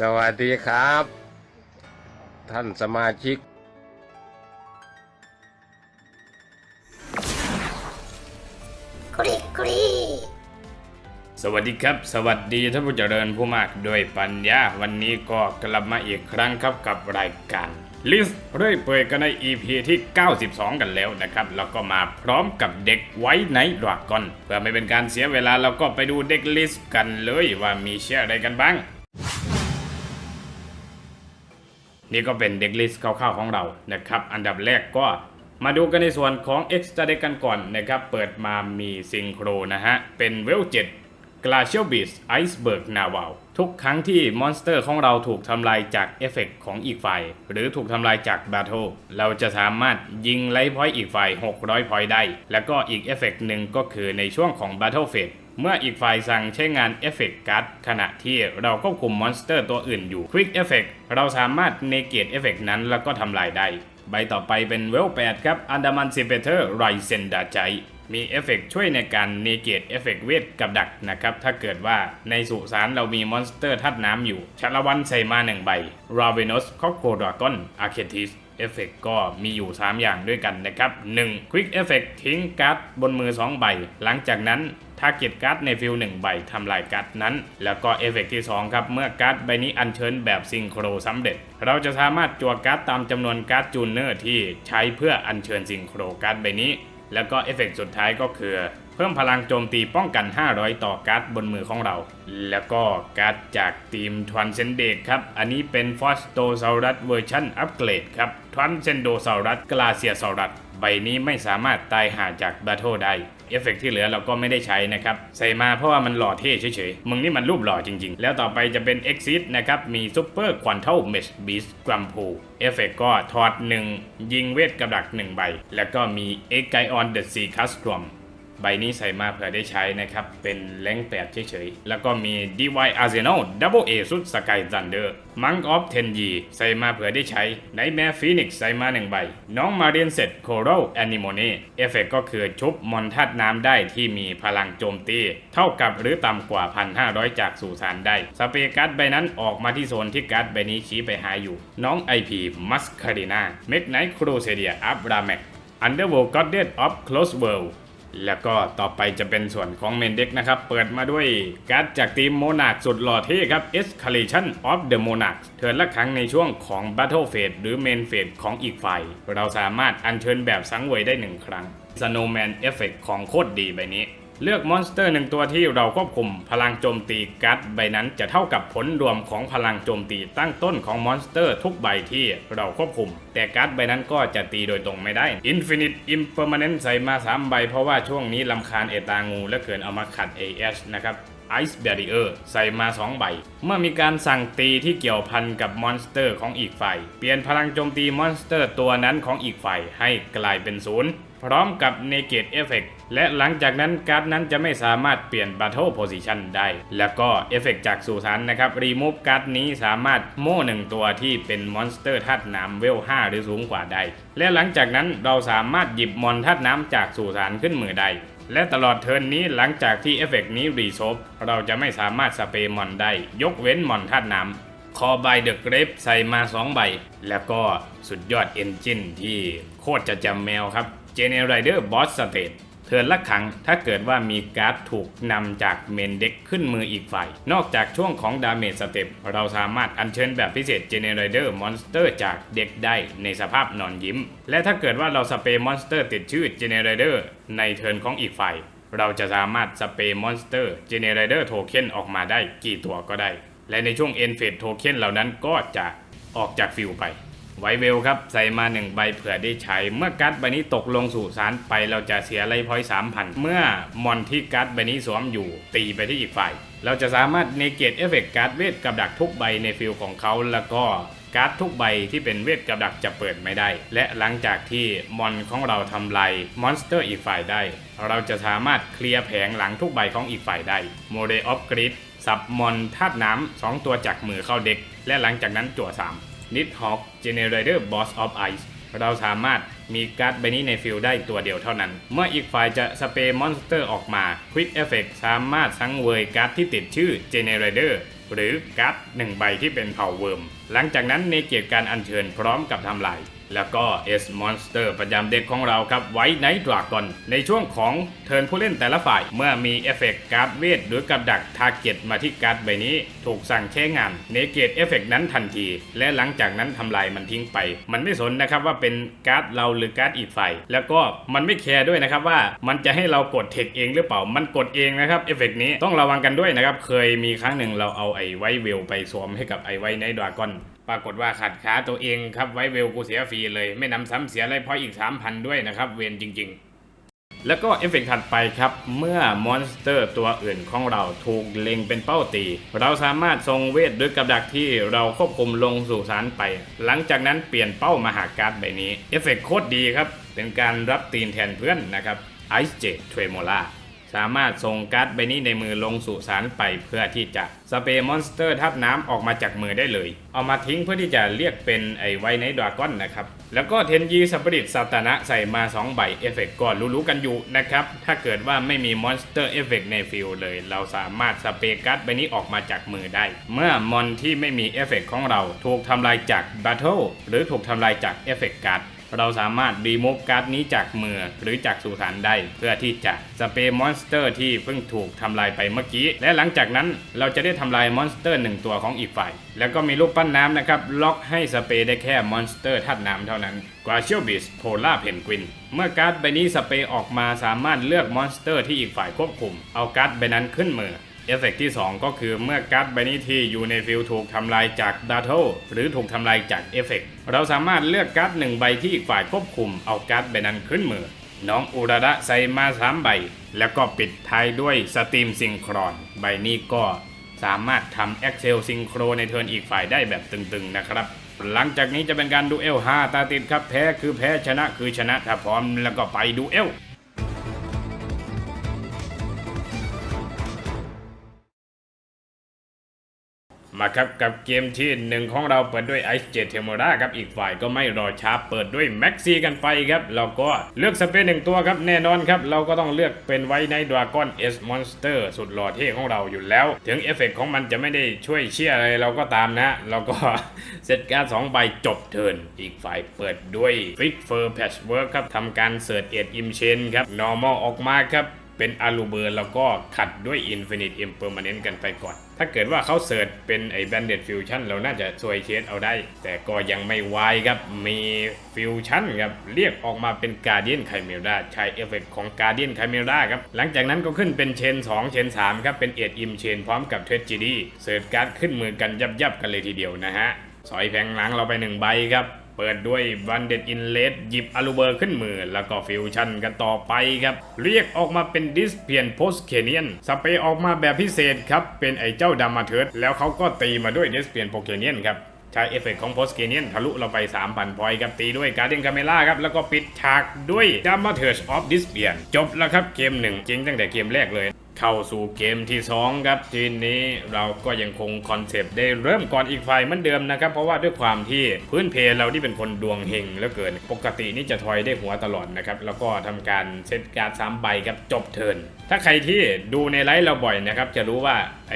สวัสดีครับ ท่านสมาชิกกรีกรีสวัสดีครับ สวัสดีท่านผู้เจริญผู้มากด้วยปัญญา วันนี้ก็กลับมาอีกครั้งครับกับรายการลิสเรื่อยเปื่อยกันใน EP ที่ 92 กันแล้วนะครับ แล้วก็มาพร้อมกับเด็กไว้ในดรากอนเพื่อไม่เป็นการเสียเวลาเราก็ไปดูเด็กลิสกันเลยว่ามีเชื่ออะไรกันบ้าง นี่ก็เป็นเด็กลิสต์คร่าวๆของเรานะครับ อันดับแรกก็มาดูกันในส่วนของ Extra d e กันก่อนนะครับ เปิดมามีซิงโครนะฮะ เป็นเวล7 Glacial Beast Iceberg Naval ทุกครั้งที่มอนสเตอร์ของเราถูกทำลายจากเอฟเฟกต์ของอีกฝ่าย หรือถูกทำลายจาก Battle เราจะสามารถยิงไลท์พอยต์อีกฝ่าย 600 พอยต์ได้ แล้วก็อีกเอฟเฟกต์หนึ่งก็คือในช่วงของ Battle Phase เเมื่ออีกฝ่ายสั่งใช้งานเอฟเฟกต์การ์ดขณะที่เราควบคุมมอนสเตอร์ตัวอื่นอยู่ Quick Effect เราสามารถเนเกตเอฟเฟกต์นั้นแล้วก็ทำลายได้ ใบต่อไปเป็นเวล8ครับอันดามันซิเปเตอร์ไรเซนดาใจมีเอฟเฟกต์ช่วยในการเนเกตเอฟเฟกต์เวทกับดักนะครับ ถ้าเกิดว่าในสุสานเรามีมอนสเตอร์ธาตุน้ำอยู่ชาละวันใส่มาหนึ่งใบ Ravenous c o c k o d r a g o n Archetis เเอฟเฟกก็มีอยู่ 3 อย่างด้วยกันนะครับ 1. Quick Effect ทิ้งการ์ดบนมือ 2 ใบ หลังจากนั้นทาร์เก็ตการ์ดในฟิล1ใบทำลายการ์ดนั้น แล้วก็เอฟเฟกที่ 2 ครับ เมื่อการ์ดใบนี้อัญเชิญแบบซิงโครสำเร็จ เราจะสามารถจั่วการ์ดตามจำนวนการ์ดจูเนอร์ที่ใช้เพื่ออัญเชิญซิงโครการ์ดใบนี้ แล้วก็เอฟเฟกต์สุดท้ายก็คือ เพิ่มพลังโจมตีป้องกัน 500 ต่อการ์ดบนมือของเรา แล้วก็การ์ดจากทีมทรานเซนเดตครับ อันนี้เป็นฟอสโตซารัสเวอร์ชันอัปเกรดครับทรานเซนโดซารัสกลาเซียซารัสใบนี้ไม่สามารถตายหาจากบทเทิลได้ เอฟเฟกต์ที่เหลือเราก็ไม่ได้ใช้นะครับ ใส่มาเพราะว่ามันหล่อเท่เฉยๆ มึงนี่มันรูปหล่อจริงๆ แล้วต่อไปจะเป็น Exit นะครับ มี Super Quantum Mesh Beast g r u m p o เอฟเฟกต์ก็ถอด 1 ยิงเวทกับดัก 1 ใบ แล้วก็มี e g a i on the Sea Castrum ใบนี้ใส่มาเผื่อได้ใช้นะครับ เป็นแรงแปดเฉยๆ แล้วก็มี DY Arsenal Double A สุด Sky Thunder Monk of Tenji ใส่มาเผื่อได้ใช้ Nightmare Phoenix ใส่มา1ใบ น้อง Marian Set Coral Anemone เอฟเฟกก็คือชุบมอนธาตุน้ำได้ที่มีพลังโจมตี เท่ากับหรือต่ำกว่า 1,500 จากสู่สารได้ สเปรย์การ์ดใบนั้นออกมาที่โซนที่การ์ดใบนี้ชี้ไปหาอยู่ น้อง IP Mascarina Make Night Crusader Abramek Underworld Goddess of Close World แล้ว แล้วก็ต่อไปจะเป็นส่วนของเมนเด็กนะครับ เปิดมาด้วยการ์ดจากทีมโมนาคสุดหล่อเท่ครับ Escalation of the Monarch เทิร์นละครั้งในช่วงของ Battle Phase หรือ Main Phase ของอีกฝ่าย เราสามารถอัญเชิญแบบสังเวยได้หนึ่งครั้ง Snowman Effect ของโคตรดีใบนี้ เลือกมอนสเตอร์หนึ่งตัวที่เราควบคุมพลังโจมตีการ์ดใบนั้นจะเท่ากับผลรวมของพลังโจมตีตั้งต้นของมอนสเตอร์ทุกใบที่เราควบคุม แต่การ์ดใบนั้นก็จะตีโดยตรงไม่ได้ Infinite Impermanent ใส่มา 3 ใบเพราะว่าช่วงนี้ลำคาญเอตางูและเกินเอามาขัด AS นะครับ Ice Barrier ใส่มา 2 ใบ เมื่อมีการสั่งตีที่เกี่ยวพันกับมอนสเตอร์ของอีกฝ่าย เปลี่ยนพลังโจมตีมอนสเตอร์ตัวนั้นของอีกฝ่ายให้กลายเป็นศูนย์ พร้อมกับ Negate Effect และหลังจากนั้นการ์ดนั้นจะไม่สามารถเปลี่ยน Battle Position ได้ แล้วก็เอฟเฟกจากสุสานนะครับ Remove การ์ดนี้สามารถโม่หนึ่งตัวที่เป็นมอนสเตอร์ธาตุน้ำเวล 5 หรือสูงกว่าได้ และหลังจากนั้นเราสามารถหยิบมอนธาตุน้ำจากสุสานขึ้นมือได้และตลอดเทิร์นนี้หลังจากที่เอฟเฟกนี้รีโซฟเราจะไม่สามารถสเปรย์มอนได้ ยกเว้นมอนธาตุน้ำคอใบเดอะเกรฟใส่มา 2 ใบ แล้วก็สุดยอดเอนจินที่โคตรจะจำแมวครับ g e n e r a t o r Boss State เทิร์นละครั้งถ้าเกิดว่ามีการ์ดถูกนำจากเมนเด็กขึ้นมืออีกฝ่าย นอกจากช่วงของดาเมจสเต็ปเราสามารถอัญเชิญแบบพิเศษ Generator Monster จากเด็กได้ในสภาพนอนยิ้ม และถ้าเกิดว่าเราสเปรย์มอนสเตอร์ติดชื่อ Generator ในเทิร์นของอีกฝ่าย เราจะสามารถสเปรย์มอนสเตอร์ Generator Token ออกมาได้กี่ตัวก็ได้ และในช่วง End Phase Token เหล่านั้นก็จะออกจากฟิลไป ไวเวลครับใส่มา 1 ใบเผื่อได้ใช้ เมื่อการ์ดใบนี้ตกลงสู่สารไปเราจะเสียไลพอยต์3,000เมื่อมอนที่การ์ดใบนี้สวมอยู่ตีไปที่อีกฝ่าย เราจะสามารถเนเกตเอฟเฟกการ์ดเวทกับดักทุกใบในฟิลของเขาแล้วก็การ์ดทุกใบที่เป็นเวทกับดักจะเปิดไม่ได้ และหลังจากที่มอนของเราทำลายมอนสเตอร์อีกฝ่ายได้ เราจะสามารถเคลียร์แผงหลังทุกใบของอีกฝ่ายได้โมเดลออฟกริดสับมอนธาตุน้ำสองตัวจากมือเข้าเด็ก และหลังจากนั้นจั่ว3 นิดฮอก Generator Boss of Ice เราสามารถมีการ์ดใบนี้ในฟิลได้ตัวเดียวเท่านั้น เมื่ออีกฝ่ายจะสเปรย์มอนสเตอร์ออกมาควิกเอฟเฟกสามารถสังเวยการ์ดที่ติดชื่อเจเนเรเตอร์หรือการ์ดหนึ่งใบที่เป็นเผ่าเวิร์ม หลังจากนั้นในเกตการอัญเชิญพร้อมกับทำลาย แล้วก็ S Monster ประจำเด็กของเราครับไว้ไนท์ดรากอน ในช่วงของเทิร์นผู้เล่นแต่ละฝ่าย เมื่อมีเอฟเฟกต์การ์ดเวทหรือกับดักทาร์เก็ตมาที่การ์ดใบนี้ ถูกสั่งใช้งานเนเกตเอฟเฟกต์นั้นทันที และหลังจากนั้นทำลายมันทิ้งไป มันไม่สนนะครับว่าเป็นการ์ดเราหรือการ์ดอีกฝ่าย แล้วก็มันไม่แคร์ด้วยนะครับว่ามันจะให้เรากดเทคเองหรือเปล่ามันกดเองนะครับเอฟเฟกต์นี้ต้องระวังกันด้วยนะครับเคยมีครั้งหนึ่งเราเอาไอไวเวลไปสวมให้กับไอไวไนท์ดรากอน ปรากฏว่าขัดขาตัวเองครับไว้เวลกูเสียฟรีเลย ไม่นำซ้ำเสียเลยเพราะอีก 3,000 ด้วยนะครับ เวนจริง ๆ แล้วก็เอฟเฟกต์ถัดไปครับ เมื่อมอนสเตอร์ตัวอื่นของเราถูกเล็งเป็นเป้าตี เราสามารถทรงเวทด้วยกับดักที่เราควบคุมลงสู่สารไป หลังจากนั้นเปลี่ยนเป้ามาหาการ์ดใบนี้เอฟเฟกต์โคตรดีครับเป็นการรับตีนแทนเพื่อนนะครับไอซ์เจ t เทรโมล่า สามารถส่งการ์ดใบนี้ในมือลงสู่สารไปเพื่อที่จะสเปรย์มอนสเตอร์ทับน้ำออกมาจากมือได้เลย เอามาทิ้งเพื่อที่จะเรียกเป็นไอไวไนดราก้อนนะครับ แล้วก็เทนยีสปริตซาตานะใส่มา 2 ใบเอฟเฟกก็รู้ๆกันอยู่นะครับ ถ้าเกิดว่าไม่มีมอนสเตอร์เอฟเฟกในฟิลเลย เราสามารถสเปรย์การ์ดใบนี้ออกมาจากมือได้ เมื่อมอนที่ไม่มีเอฟเฟกของเราถูกทำลายจากบัตเทิลหรือถูกทำลายจากเอฟเฟกการ์ด เราสามารถรีโมฟการ์ดนี้จากมือหรือจากสุสานได้ เพื่อที่จะสเปรย์มอนสเตอร์ที่เพิ่งถูกทำลายไปเมื่อกี้ และหลังจากนั้นเราจะได้ทำลายมอนสเตอร์หนึ่งตัวของอีกฝ่าย แล้วก็มีลูกปั้นน้ำนะครับ ล็อกให้สเปรย์ได้แค่มอนสเตอร์ธาตุน้ำเท่านั้นกวาเชียลบิสโพล่าเพนกวินเมื่อการ์ดใบนี้สเปรย์ออกมาสามารถเลือกมอนสเตอร์ที่อีกฝ่ายควบคุม เอาการ์ดใบนั้นขึ้นมือ เอฟเฟกต์ที่ 2 ก็คือเมื่อการ์ดใบนี้ที่อยู่ในฟิลถูกทำลายจากดัตเทิลหรือถูกทำลายจากเอฟเฟกต์เราสามารถเลือกการ์ดหนึ่งใบที่อีกฝ่ายควบคุมเอาการ์ดใบนั้นขึ้นมือ น้องอุระระใส่มาสามใบ แล้วก็ปิดท้ายด้วยสตรีมซิงครอน ใบนี้ก็สามารถทำ Excel ซิงโครในเทิร์นอีกฝ่ายได้แบบตึงๆนะครับหลังจากนี้จะเป็นการดูเอล5ตาติดครับแพ้คือแพ้ชนะคือชนะถ้าพร้อมแล้วก็ไปดูเอล มาครับกับเกมที่หนึ่งของเราเปิดด้วย Ice Jet t e m o r a ครับอีกฝ่ายก็ไม่รอช้าเปิดด้วย Max ซีกันไปครับเราก็เลือกสเปนหนึ่งตัวครับแน่นอนครับ เราก็ต้องเลือกเป็นไว้ในดราก้อน S Monster สุดหล่อเท่ของเราอยู่แล้ว ถึงเอฟเฟกต์ของมันจะไม่ได้ช่วยเชียร์อะไรเราก็ตามนะเราก็เซตการ์ดสองใบจบเทินอีกฝ่ายเปิดด้วย Fix Fur Patchwork ครับทำการเสิร์ชเอ็ดอิมเชนครับ Normal ออกมาครับ เป็นอารูเบอร์แล้วก็ขัดด้วย Infinite Impermanent กันไปก่อน ถ้าเกิดว่าเขาเสิร์ชเป็นไอ้ Banded Fusion เราน่าจะช่วยเคสเอาได้ แต่ก็ยังไม่ไวครับ มีฟิวชั่นครับ เรียกออกมาเป็น Guardian Chimera ใช้เอฟเฟกของ Guardian Chimera ครับ หลังจากนั้นก็ขึ้นเป็นเชน 2 เชน 3 ครับ เป็นเอ็ดอิมเชนพร้อมกับเทรดจีดีเสิร์ชการ์ดขึ้นมือกันยับยับๆกันเลยทีเดียวนะฮะสอยแผงหลังเราไปหนึ่งใบครับ เปิดด้วยวันเด็ดอินเลสหยิบอารูเบอร์ขึ้นมือ แล้วก็ฟิวชั่นกันต่อไปครับ เรียกออกมาเป็นดิสเพียนโพสเคเนียนสเปรย์ออกมาแบบพิเศษครับ เป็นไอเจ้าดามาเทิร์ดแล้วเขาก็ตีมาด้วยดิสเพียนโพเคเนียนครับใช้เอฟเฟกต์ของโพสเกเนียนทะลุเราไป 3,000 พอยครับตีด้วยการ์เดนคาเมล่าครับ แล้วก็ปิดฉากด้วยดามาเทิร์ชออฟดิสเปียนจบแล้วครับเกมหนึ่งจริงตั้งแต่เกมแรกเลย เข้าสู่เกมที่ 2 ครับทีนี้เราก็ยังคงคอนเซปต์ได้เริ่มก่อนอีกฝ่ายเหมือนเดิมนะครับ เพราะว่าด้วยความที่พื้นเพเราที่เป็นคนดวงเฮงเหลือเกิน ปกตินี่จะทอยได้หัวตลอดนะครับ แล้วก็ทำการเซตการ์ดสามใบครับจบเทินถ้าใครที่ดูในไลฟ์เราบ่อยนะครับ จะรู้ว่าไอ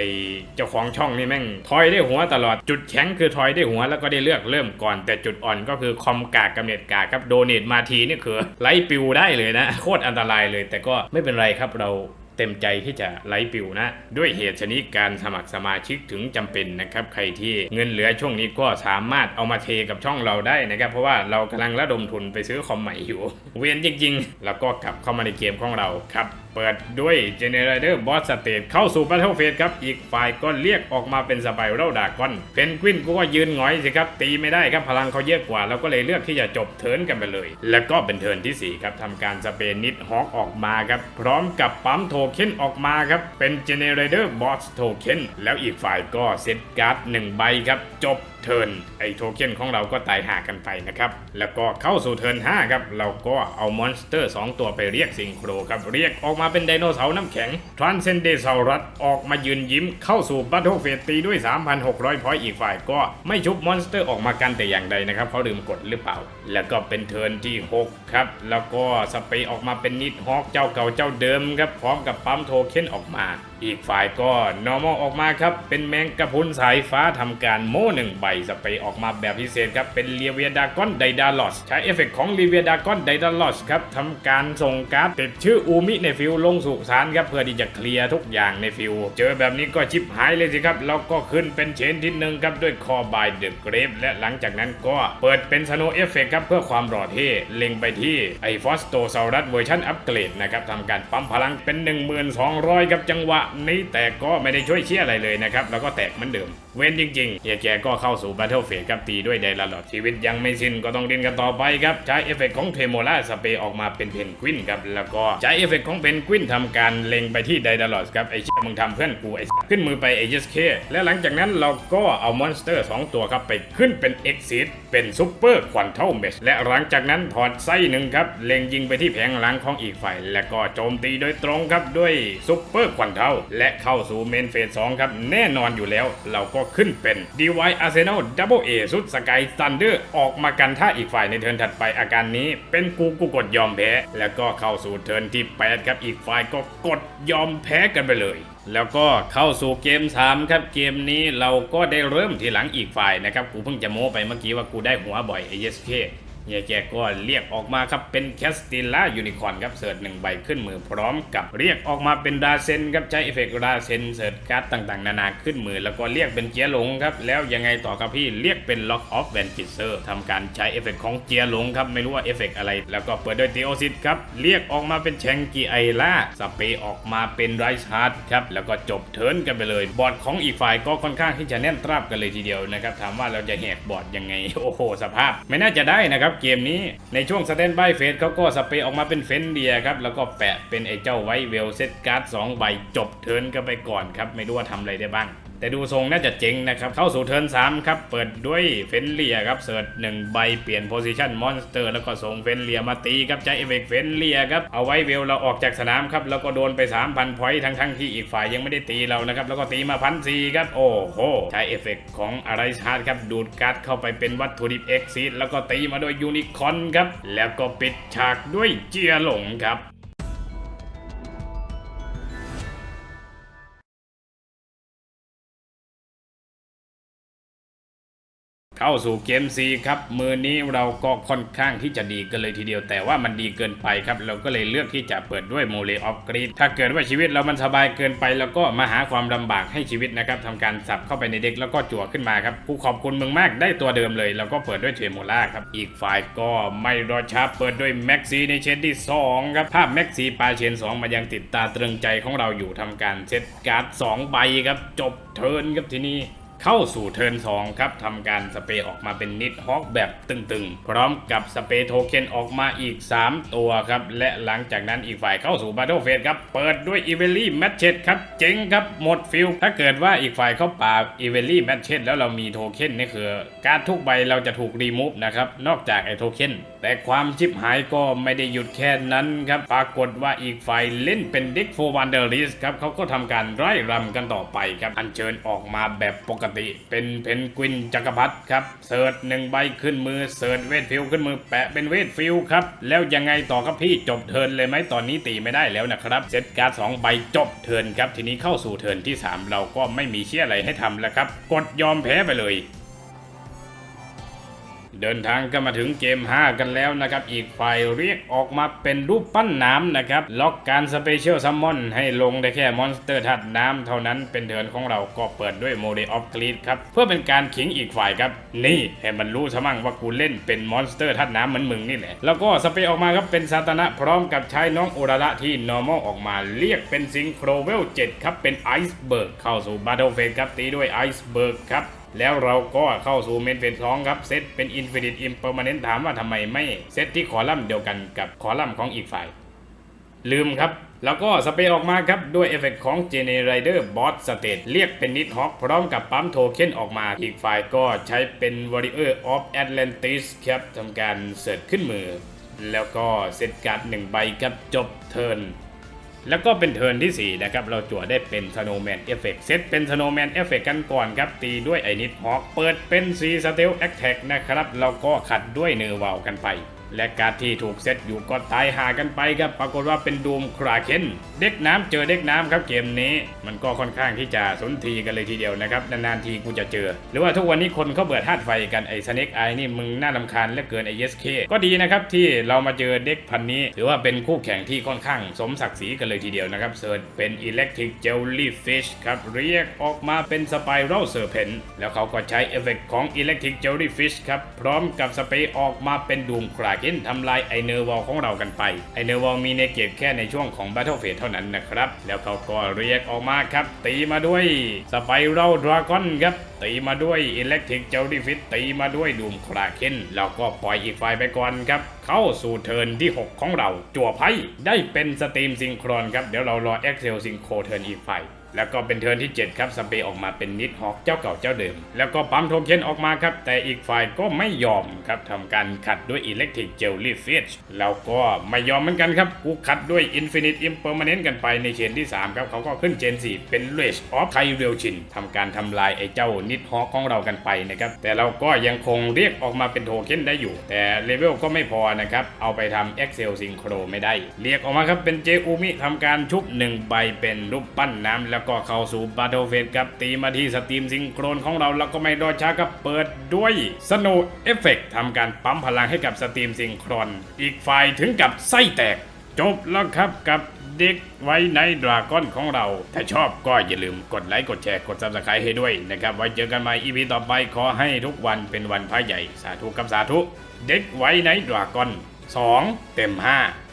เจ้าของช่องนี่แม่งทอยได้หัวตลอดจุดแข็งคือทอยได้หัวแล้วก็ได้เลือกเริ่มก่อน แต่จุดอ่อนก็คือคอมกากกำเนิดกากครับโดเนทมาทีนี่คือไลฟ์ปิวได้เลยนะ โคตรอันตรายเลย แต่ก็ไม่เป็นไรครับเรา เต็มใจที่จะไลฟ์ปิวนะ ด้วยเหตุชนิดการสมัครสมาชิกถึงจำเป็นนะครับ ใครที่เงินเหลือช่วงนี้ก็สามารถเอามาเทกับช่องเราได้นะครับ เพราะว่าเรากำลังระดมทุนไปซื้อคอมใหม่อยู่ เวียนจริงๆ แล้วก็กลับเข้ามาในเกมของเราครับ เปิดด้วย Generator Boss Stage เข้าสู่ Battle Phase ครับ อีกฝ่ายก็เรียกออกมาเป็นสไปรัลดากอน เพนกวินก็ยืนหงอยสิครับ ตีไม่ได้ครับพลังเขาเยอะกว่าเราก็เลยเลือกที่จะจบเทิร์นกันไปเลย แล้วก็เป็นเทิร์นที่4ครับทำการสเปนนิดฮอกออกมาครับพร้อมกับปั๊มโทเค็นออกมาครับ เป็น Generator Boss Token แล้วอีกฝ่ายก็เซตการ์ด1ใบครับ จบ เทิร์นไอโทเค็นของเราก็ตายหากันไปนะครับ แล้วก็เข้าสู่เทิร์น5ครับ เราก็เอามอนสเตอร์ 2 ตัวไปเรียกซิงโครครับ เรียกออกมาเป็นไดโนเสาร์น้ำแข็งทรานเซนเดซารัสออกมายืนยิ้มเข้าสู่บัตเทิลเฟสตีด้วย 3,600 พอยต์อีกฝ่ายก็ไม่ชุบมอนสเตอร์ออกมากันแต่อย่างใดนะครับเขาลืมกดหรือเปล่า แล้วก็เป็นเทิร์นที่ 6 ครับ แล้วก็สเปรย์ออกมาเป็นนิดฮอกเจ้าเก่าเจ้าเดิมครับพร้อมกับปั๊มโทเค็นออกมา อีกฝ่ายก็ normal ออกมาครับ เป็นแมงกะพรุนสายฟ้าทำการโม่หนึ่งใบสเปรย์ออกมาแบบพิเศษครับ เป็นเลียเวียดากอนไดดาลอสใช้เอฟเฟกต์ของเลียเวียดากอนไดดาลอสครับทำการส่งการ์ดติดชื่ออูมิในฟิลลงสู่สารครับ เพื่อที่จะเคลียร์ทุกอย่างในฟิลเจอแบบนี้ก็ชิบหายเลยสิครับ แล้วก็ขึ้นเป็นเชนที่หนึ่งครับ ด้วยคอบายเดอะเกรฟและหลังจากนั้นก็เปิดเป็นสโนเอฟเฟกครับเพื่อความหล่อเท่เล็งไปที่ไอฟอสโตซารัสเวอร์ชันอัปเกรดนะครับทำการปั๊มพลังเป็น 1200ครับจังหวะนี้แต่ก็ไม่ได้ช่วยเชี่ยอะไรเลยนะครับ แล้วก็แตกเหมือนเดิม เว้นจริงๆเฮียแกก็เข้าสู่บัตเทิลเฟสครับตีด้วยไดลาลอดชีวิตยังไม่สิ้นก็ต้องดินกันต่อไปครับ ใช้เอฟเฟกต์ของเทโมล่าสเปรย์ออกมาเป็นเพนกวินครับแล้วก็ใช้เอฟเฟกต์ของเพนกวินทำการเล็งไปที่ไดลาลอดครับไอ้เชี่ยมึงทำเพื่อนกูไอ้ขึ้นมือไปไอ้เยสเคและหลังจากนั้นเราก็เอามอนสเตอร์ 2 ตัวครับไปขึ้นเป็นเอ็กซิสเป็นซูเปอร์ควอนเทลเมชและหลังจากนั้นถอดไส้หนึ่งครับเล็งยิงไปที่แผงหลังของอีกฝ่ายและก็โจมตีโดยตรงครับด้วยซูเปอร์ควอนเทลและเข้าสู่เมนเฟส2ครับแน่นอนอยู่แล้วเราก็ขึ้นเป็น DY Arsenal Double A สุดสกายซันเดอร์ออกมากันท่าอีกฝ่ายในเทิร์นถัดไปอาการนี้เป็นกูกูกดยอมแพ้ แล้วก็เข้าสู่เทิร์นที่ 8 ครับอีกฝ่ายก็กดยอมแพ้กันไปเลยแล้วก็เข้าสู่เกม 3 ครับ เกมนี้เราก็ได้เริ่มทีหลังอีกฝ่ายนะครับ กูเพิ่งจะโม้ไปเมื่อกี้ว่ากูได้หัวบ่อยไอเยสเค เฮียแกก็เรียกออกมาครับเป็นแคสติล่ายูนิคอนครับเสิร์ชหนึ่งใบขึ้นมือพร้อมกับเรียกออกมาเป็นราเซนครับใช้เอฟเฟกต์ราเซนเสิร์ชการ์ดต่างๆ นานาขึ้นมือ แล้วก็เรียกเป็นเจียหลงครับแล้วยังไงต่อครับพี่เรียกเป็นล็อกออฟแวนกิเซอร์ทำการใช้เอฟเฟกต์ของเจียหลงครับไม่รู้ว่าเอฟเฟกต์อะไร แล้วก็เปิดด้วยตีโอซิตครับเรียกออกมาเป็นแชงกีไอล่าสเปย์ออกมาเป็นไรชาร์ดครับแล้วก็จบเทิร์นกันไปเลย บอร์ดของอีกฝ่ายก็ค่อนข้างที่จะแน่นตราบกันเลยทีเดียวนะครับถามว่าเราจะแหกบอร์ดยังไงโอ้โหสภาพ ไม่น่าจะได้นะครับเกมนี้ ในช่วงสแตนบายเฟสเขาก็สเปรย์ออกมาเป็นเฟนเดียครับ แล้วก็แปะเป็นไอ้เจ้าไวเวลเซตการ์ด2ใบจบเทิร์นกันไปก่อนครับ ไม่รู้ว่าทำอะไรได้บ้าง แต่ดูทรงน่าจะเจ๋งนะครับ เข้าสู่เทิร์น3ครับ เปิดด้วยเฟนเลียครับเสิร์ช1ใบเปลี่ยนโพซิชันมอนสเตอร์แล้วก็ส่งเฟนเลียมาตีครับใช้เอฟเฟกเฟนเลียครับ เอาไว้เวลเราออกจากสนามครับ แล้วก็โดนไป 3,000พอยต์ทั้งทั้งๆที่อีกฝ่ายยังไม่ได้ตีเรานะครับ แล้วก็ตีมาพันสีครับ โอ้โห ใช้เอฟเฟกของอะไรชาร์ดครับ ดูดการ์ดเข้าไปเป็นวัตถุดิบเอ็กซิสแล้วก็ตีมาด้วยยูนิคอนครับแล้วก็ปิดฉากด้วยเจียหลงครับ เข้าสู่เกม C ครับมือนี้เราก็ค่อนข้างที่จะดีกันเลยทีเดียว แต่ว่ามันดีเกินไปครับ เราก็เลยเลือกที่จะเปิดด้วยโมเลออฟกรีดถ้าเกิดว่าชีวิตเรามันสบายเกินไป แล้วก็มาหาความลำบากให้ชีวิตนะครับทำการสับเข้าไปในเด็กแล้วก็จั่วขึ้นมาครับกูขอบคุณมึงมากได้ตัวเดิมเลยแล้วก็เปิดด้วยเทโมล่าครับอีกฝ่ายก็ไม่รอช้าเปิดด้วยแม็กซีในเชนที่สองครับภาพแม็กซีปลาเชนสองมายังติดตาตรึงใจของเราอยู่ทำการเซตการ์ดสองใบครับจบเทิร์นครับทีนี้ เข้าสู่เทิร์น2ครับทำการสเปย์ออกมาเป็นนิดฮอกแบบตึงๆ พร้อมกับสเปย์โทเค็นออกมาอีก 3 ตัวครับ และหลังจากนั้นอีกฝ่ายเข้าสู่บัตเทิลเฟสครับ เปิดด้วยอีเวลลี่แมทเชตครับ เจ๋งครับ หมดฟิลถ้าเกิดว่าอีกฝ่ายเข้าป่าอีเวลลี่แมทเชตแล้วเรามีโทเค็นนี่คือ การทุกใบเราจะถูกรีมูฟนะครับ นอกจากไอโทเค็นแต่ความชิบหายก็ไม่ได้หยุดแค่นั้นครับปรากฏว่าอีกฝ่ายเล่นเป็นเด็กโฟวันเดอริสครับเขาก็ทำการไล่รำกันต่อไปครับอัญเชิญออกมาแบบปกติเป็นเพนกวินจักรพรรดิครับเสิร์ชหนึ่งใบขึ้นมือเสิร์ชเวทฟิลขึ้นมือแปะเป็นเวทฟิลครับแล้วยังไงต่อครับพี่จบเทินเลยไหมตอนนี้ตีไม่ได้แล้วนะครับเซตการ์ดสองใบจบเทินครับทีนี้เข้าสู่เทินที่สามเราก็ไม่มีเชี่ยอะไรให้ทำแล้วครับ กดยอมแพ้ไปเลย เดินทางก็มาถึงเกม 5 กันแล้วนะครับ อีกฝ่ายเรียกออกมาเป็นรูปปั้นน้ำนะครับ ล็อกการสเปเชียลซัมมอนให้ลงได้แค่มอนสเตอร์ธาตุน้ำเท่านั้นเป็นเถินของเราก็เปิดด้วยโมเดลออฟกรีดครับ เพื่อเป็นการขิงอีกฝ่ายครับ นี่ให้มันรู้ซะมั่งว่ากูเล่นเป็นมอนสเตอร์ธาตุน้ำเหมือนมึงนี่แหละ แล้วก็สเปย์ออกมาครับเป็นซาตานะพร้อมกับใช้น้องโอราระที่ normal ออกมาเรียกเป็นซิงโครเวล7ครับเป็นไอซ์เบิร์กเข้าสู่บัตเทิลเฟสครับตีด้วยไอซ์เบิร์กครับ แล้วเราก็เข้าสู่เมนเฟสสองครับเซตเป็น Infinite Impermanent ถามว่าทำไมไม่เซตที่คอลัมน์เดียวกันกับคอลัมน์ของอีกฝ่าย ลืมครับ แล้วก็สเปรย์ออกมาครับ ด้วยเอฟเฟกต์ของ Generator Boss State เรียกเป็นนิดฮอกพร้อมกับปั๊มโทเค็นออกมา อีกฝ่ายก็ใช้เป็น Warrior of Atlantis ครับทำการเสิร์ชขึ้นมือ แล้วก็เซตการ์ดหนึ่งใบครับจบเทิร์น แล้วก็เป็นเทิร์นที่ 4 นะครับ เราจั่วได้เป็น Snowman Effect เซตเป็น Snowman Effect กันก่อนครับ ตีด้วยไอนิดฮอกเปิดเป็น C Steel Attack นะครับ เราก็ขัดด้วยเนอร์วาวกันไป และการที่ถูกเซตอยู่ก็ตายหากันไปครับปรากฏว่าเป็นดูมคราเคนเด็กน้ำเจอเด็กน้ำครับเกมนี้ มันก็ค่อนข้างที่จะสนทีกันเลยทีเดียวนะครับนานๆทีกูจะเจอ หรือว่าทุกวันนี้คนเขาเบื่อธาตุไฟกันไอ้สเน็กไอนี่มึงน่าลำคาญเหลือเกินไอ้เยสเคก็ดีนะครับที่เรามาเจอเด็กพันนี้ ถือว่าเป็นคู่แข่งที่ค่อนข้างสมศักดิ์ศรีกันเลยทีเดียวนะครับเซิร์ชเป็นอิเล็กทริกเจลลี่ฟิชครับเรียกออกมาเป็นสไปรัลเซอร์เพนแล้วเขาก็ใช้เอฟเฟกของอิเล็กทริกเจลลี่ฟิชครับพร้อมกับสเปรย์ออกมาเป็นดูมคราเกนทำลายไอเนอร์วอลของเรากันไป ไอเนอร์วอลมีในเกมแค่ในช่วงของ Battle Phase เท่านั้นนะครับ แล้วเขาก็เรียกออกมาครับ ตีมาด้วยสไปรัลดราก้อนครับตีมาด้วยอิเล็กทริกเจลลี่ฟิชตีมาด้วยดูมคราเคนแล้วก็ปล่อยอีกฝ่ายไปก่อนครับ เข้าสู่เทิร์นที่ 6 ของเรา จั่วไพ่ได้เป็นสตรีมซิงโครนครับ เดี๋ยวเรารอ Excel ซิงโครเทิร์นอีกฝ่าย แล้วก็เป็นเทิร์นที่ 7 ครับสเปย์ออกมาเป็นนิดฮอกเจ้าเก่าเจ้าเดิม แล้วก็ปั๊มโทเค็นออกมาครับ แต่อีกฝ่ายก็ไม่ยอมครับทำการขัดด้วยอิเล็กทริกเจลลี่ฟิชแล้วก็ไม่ยอมเหมือนกันครับกูขัดด้วยอินฟินิตอิมเปอร์ม n น n กันไปในเชนที่ 3 ครับ เขาก็ขึ้นเจน4 เป็นเลชออฟไคเรลชินทำการทำลายไอ้เจ้านิดฮอกของเรากันไปนะครับแต่เราก็ยังคงเรียกออกมาเป็นโทเค็นได้อยู่ แต่เลเวลก็ไม่พอนะครับเอาไปทำ Excel Synchro ไม่ได้ เรียกออกมาครับเป็นเจอูมิทำการชุบหนึ่งใบเป็นรูปปั้นน้ำแล้วก็เข้าสู่บา t เ e เฟสครับตีมาที่สตรีมซิงโครนของเราแล้วก็ไม่รอช้าครับเปิดด้วยสโนเอฟเฟกทำการปั๊มพลังให้กับสตรีมซิงโครน อีกฝ่ายถึงกับไส้แตก จบแล้วครับกับเด็กไว้ในดราก้อนของเรา ถ้าชอบก็อย่าลืมกดไลค์กดแชร์กด subscribe ให้ด้วยนะครับ ไว้เจอกันใหม่ EP ต่อไปขอให้ทุกวันเป็นวันพระใหญ่สาธุกับสาธุ เด็กไว้ในดราก้อน 2 เต็ม 5